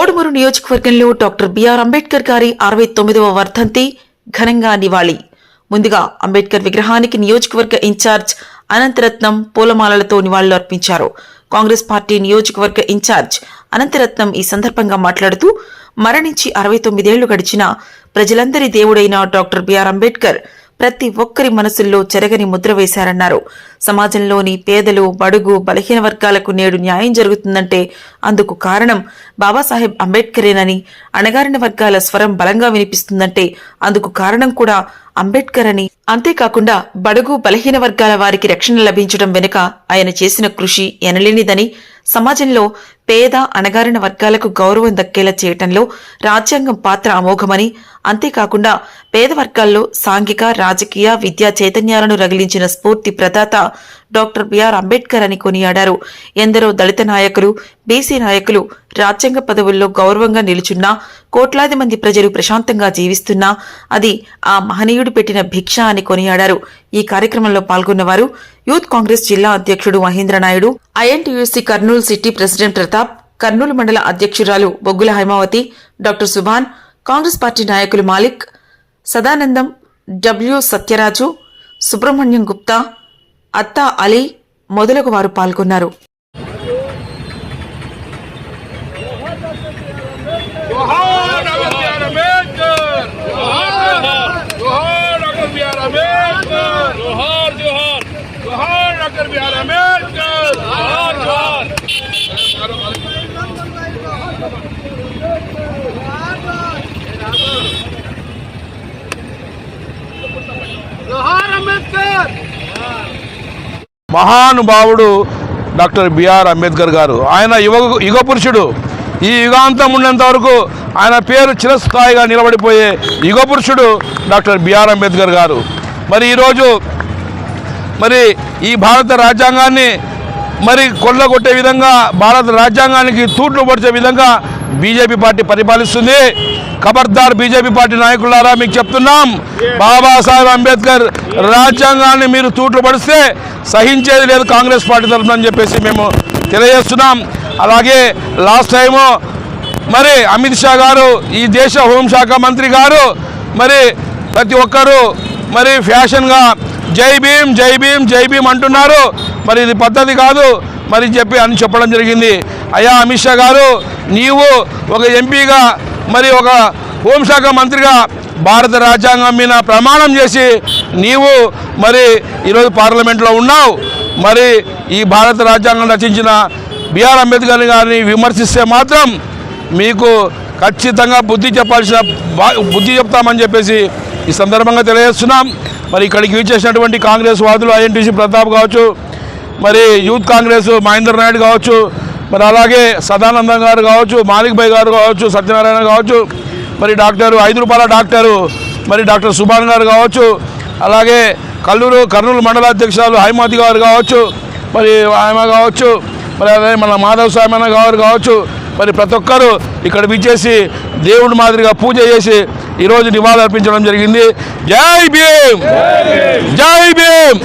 కోడుమూరు నియోజకవర్గంలో doctor BR Ambedkar గారి అరవై తొమ్మిదవ వర్ధంతి ఘనంగా నివాళి. ముందుగా అంబేద్కర్ విగ్రహానికి నియోజకవర్గ ఇన్ఛార్జ్ అనంతరత్నం పూలమాలలతో నివాళులు అర్పించారు. కాంగ్రెస్ పార్టీ నియోజకవర్గ ఇన్ఛార్జ్ అనంతరత్నం ఈ సందర్భంగా మాట్లాడుతూ మరణించి అరవై తొమ్మిదేళ్ళు గడిచిన ప్రజలందరి దేవుడైన డాక్టర్ బిఆర్ అంబేద్కర్ ప్రతి ఒక్కరి మనసుల్లో చెరగని ముద్ర వేశారన్నారు. సమాజంలోని పేదలు బడుగు బలహీన వర్గాలకు నేడు న్యాయం జరుగుతుందంటే అందుకు కారణం బాబాసాహెబ్ అంబేద్కరేనని అణగారిన వర్గాల స్వరం బలంగా వినిపిస్తుందంటే అందుకు కారణం కూడా అంబేద్కర్ అని అంతేకాకుండా బడుగు బలహీన వర్గాల వారికి రక్షణ లభించడం వెనుక ఆయన చేసిన కృషి ఎనలేనిదని సమాజంలో పేద అణగారిన వర్గాలకు గౌరవం దక్కేలా చేయటంలో రాజ్యాంగం పాత్ర అమోఘమని అంతేకాకుండా పేద వర్గాల్లో సాంఘిక రాజకీయ విద్యా చైతన్యాలను రగిలించిన స్ఫూర్తి ప్రదాత డాక్టర్ బిఆర్ అంబేద్కర్ అని కొనియాడారు. ఎందరో దళిత నాయకులు బీసీ నాయకులు రాజ్యాంగ పదవుల్లో గౌరవంగా నిలుచున్నా కోట్లాది మంది ప్రజలు ప్రశాంతంగా జీవిస్తున్నా అది ఆ మహనీయుడు పెట్టిన భిక్ష అని కొనియాడారు. ఈ కార్యక్రమంలో పాల్గొన్నవారు యూత్ కాంగ్రెస్ జిల్లా అధ్యక్షుడు Mahendra Naidu INTUC Kurnool city president Pratap Kurnool మండల అధ్యక్షురాలు బొగ్గుల హైమావతి డాక్టర్ సుభాన్ కాంగ్రెస్ పార్టీ నాయకులు మాలిక్ సదానందం డబ్ల్యూ సత్యరాజు సుబ్రహ్మణ్యం గుప్తా అత్తా అలీ మొదలగు వారు పాల్గొన్నారు. అంబేద్కర్ మహానుభావుడు డాక్టర్ బిఆర్ అంబేద్కర్ గారు. ఆయన యువ యుగ పురుషుడు. ఈ యుగాంతం ఉన్నంత వరకు ఆయన పేరు చిరస్థాయిగా నిలబడిపోయే యుగ పురుషుడు డాక్టర్ బిఆర్ అంబేద్కర్ గారు. మరి ఈరోజు మరి ఈ భారత రాజ్యాంగాన్ని మరి కొల్లగొట్టే విధంగా భారత రాజ్యాంగానికి తూట్లు పొడిచే విధంగా బీజేపీ పార్టీ పరిపాలిస్తుంది. ఖబర్దార్ బీజేపీ పార్టీ నాయకులారా మీకు చెప్తున్నాం బాబాసాహెబ్ అంబేద్కర్ రాజ్యాంగాన్ని మీరు తూట్లు పడిస్తే సహించేది లేదు కాంగ్రెస్ పార్టీ తరఫున అని చెప్పేసి మేము తెలియజేస్తున్నాం. అలాగే లాస్ట్ టైము మరి అమిత్ షా గారు ఈ దేశ హోంశాఖ మంత్రి గారు మరి ప్రతి ఒక్కరూ మరి ఫ్యాషన్గా జై భీమ్ జై భీమ్ జై భీమ్ అంటున్నారు. మరి ఇది పద్ధతి కాదు. మరి చెప్పి అని చెప్పడం జరిగింది. అయ్యా అమిత్ షా గారు నీవు ఒక ఎంపీగా మరి ఒక హోంశాఖ మంత్రిగా భారత రాజ్యాంగం మీద ప్రమాణం చేసి నీవు మరి ఈరోజు పార్లమెంట్లో ఉన్నావు. మరి ఈ భారత రాజ్యాంగం రచించిన బిఆర్ అంబేద్కర్ గారిని విమర్శిస్తే మాత్రం మీకు ఖచ్చితంగా బుద్ధి చెప్పాల్సిన బుద్ధి చెప్తామని చెప్పేసి ఈ సందర్భంగా తెలియజేస్తున్నాం. మరి ఇక్కడికి వీచేసినటువంటి కాంగ్రెస్ వాదులు ఐఎన్టీసీ ప్రతాప్ కావచ్చు మరి యూత్ కాంగ్రెస్ మహేందర్ నాయుడు కావచ్చు మరి అలాగే సదానందం గారు కావచ్చు మాలిక్ భాయ్ గారు కావచ్చు సత్యనారాయణ కావచ్చు మరి డాక్టర్ ఐదు రూపాయల డాక్టరు మరి డాక్టర్ సుభాన్ గారు కావచ్చు అలాగే కల్లూరు కర్నూలు మండల అధ్యక్షురాలు హైమాతి గారు కావచ్చు మరి ఆమె కావచ్చు మరి అదే మన మాధవ్ సాయమన్న గారు కావచ్చు మరి ప్రతి ఒక్కరూ ఇక్కడ విచ్చేసి దేవుడి మాదిరిగా పూజ చేసి ఈరోజు నివాళులు అర్పించడం జరిగింది. జై భీమ్! జై భీమ్!